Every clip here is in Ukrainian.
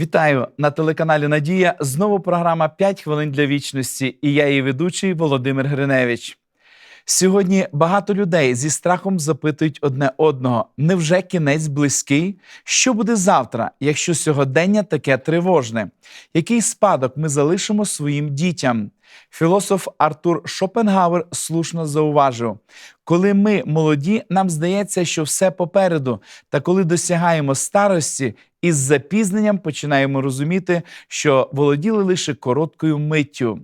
Вітаю на телеканалі Надія. Знову програма «5 хвилин для вічності. І я її ведучий Володимир Гриневич. Сьогодні багато людей зі страхом запитують одне одного: невже кінець близький? Що буде завтра, якщо сьогодення таке тривожне? Який спадок ми залишимо своїм дітям? Філософ Артур Шопенгауер слушно зауважив: коли ми молоді, нам здається, що все попереду, та коли досягаємо старості, із запізненням починаємо розуміти, що володіли лише короткою миттю.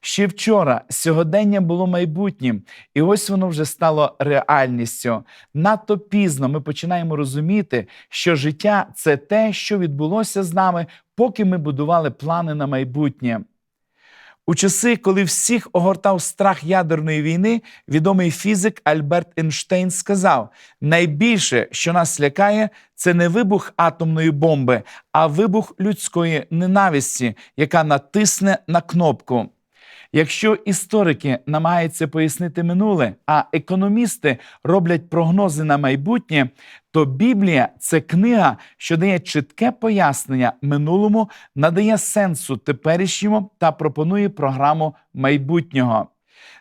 Ще вчора сьогодення було майбутнім, і ось воно вже стало реальністю. Надто пізно ми починаємо розуміти, що життя це те, що відбулося з нами, поки ми будували плани на майбутнє. У часи, коли всіх огортав страх ядерної війни, відомий фізик Альберт Ейнштейн сказав: найбільше, що нас лякає, це не вибух атомної бомби, а вибух людської ненависті, яка натисне на кнопку. Якщо історики намагаються пояснити минуле, а економісти роблять прогнози на майбутнє, то Біблія це книга, що дає чітке пояснення минулому, надає сенсу теперішньому та пропонує програму майбутнього.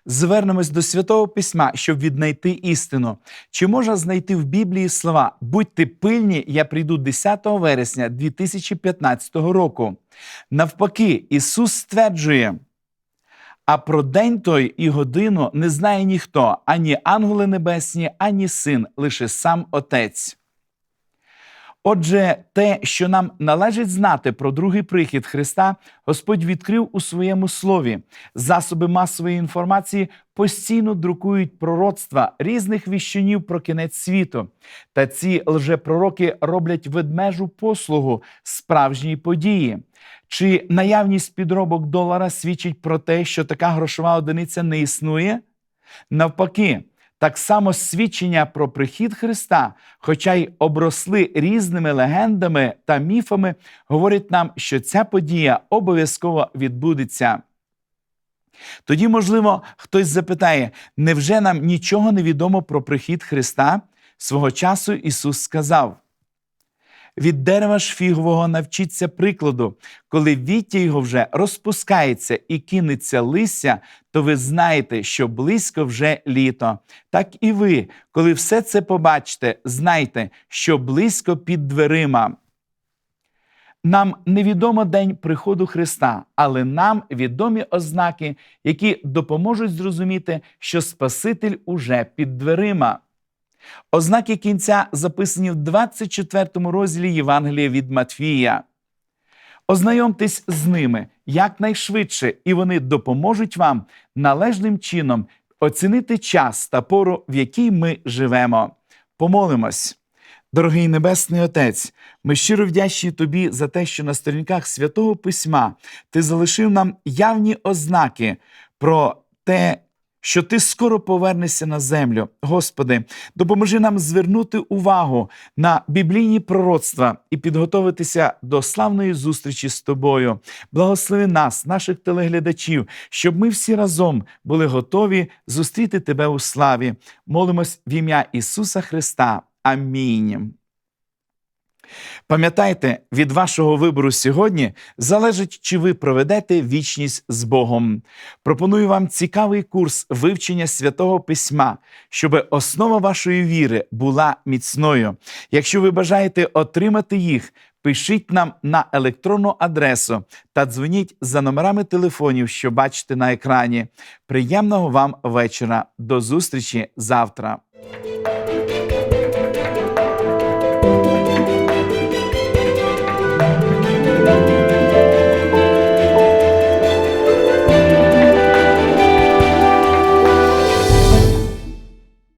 Звернемось до святого письма, щоб віднайти істину. Чи можна знайти в Біблії слова Будьте пильні, я прийду 10 вересня 2015 року. Навпаки, Ісус стверджує. А про день той і годину не знає ніхто, ані ангели небесні, ані син, лише сам Отець. Отже, те, що нам належить знати про другий прихід Христа, Господь відкрив у своєму слові. Засоби масової інформації постійно друкують пророцтва різних віщунів про кінець світу. Та ці лжепророки роблять ведмежу послугу справжній події. Чи наявність підробок долара свідчить про те, що така грошова одиниця не існує? Навпаки, так само свідчення про прихід Христа, хоча й обросли різними легендами та міфами, говорять нам, що ця подія обов'язково відбудеться. Тоді, можливо, хтось запитає: невже нам нічого не відомо про прихід Христа? Свого часу Ісус сказав. Від дерева ж фігового навчіться прикладу, коли віття його вже розпускається і кинеться листя, то ви знаєте, що близько вже літо. Так і ви, коли все це побачите, знайте, що близько під дверима. Нам невідомо день приходу Христа, але нам відомі ознаки, які допоможуть зрозуміти, що Спаситель уже під дверима. Ознаки кінця записані в 24 розділі Євангелія від Матфія. Ознайомтесь з ними якнайшвидше, і вони допоможуть вам належним чином оцінити час та пору, в якій ми живемо. Помолимось. Дорогий Небесний Отець, ми щиро вдячні Тобі за те, що на сторінках святого Письма Ти залишив нам явні ознаки про те, що ти скоро повернешся на землю. Господи, допоможи нам звернути увагу на біблійні пророцтва і підготовитися до славної зустрічі з тобою. Благослови нас, наших телеглядачів, щоб ми всі разом були готові зустріти тебе у славі. Молимось в ім'я Ісуса Христа. Амінь. Пам'ятайте, від вашого вибору сьогодні залежить, чи ви проведете вічність з Богом. Пропоную вам цікавий курс вивчення святого письма, щоб основа вашої віри була міцною. Якщо ви бажаєте отримати їх, пишіть нам на електронну адресу та дзвоніть за номерами телефонів, що бачите на екрані. Приємного вам вечора. До зустрічі завтра.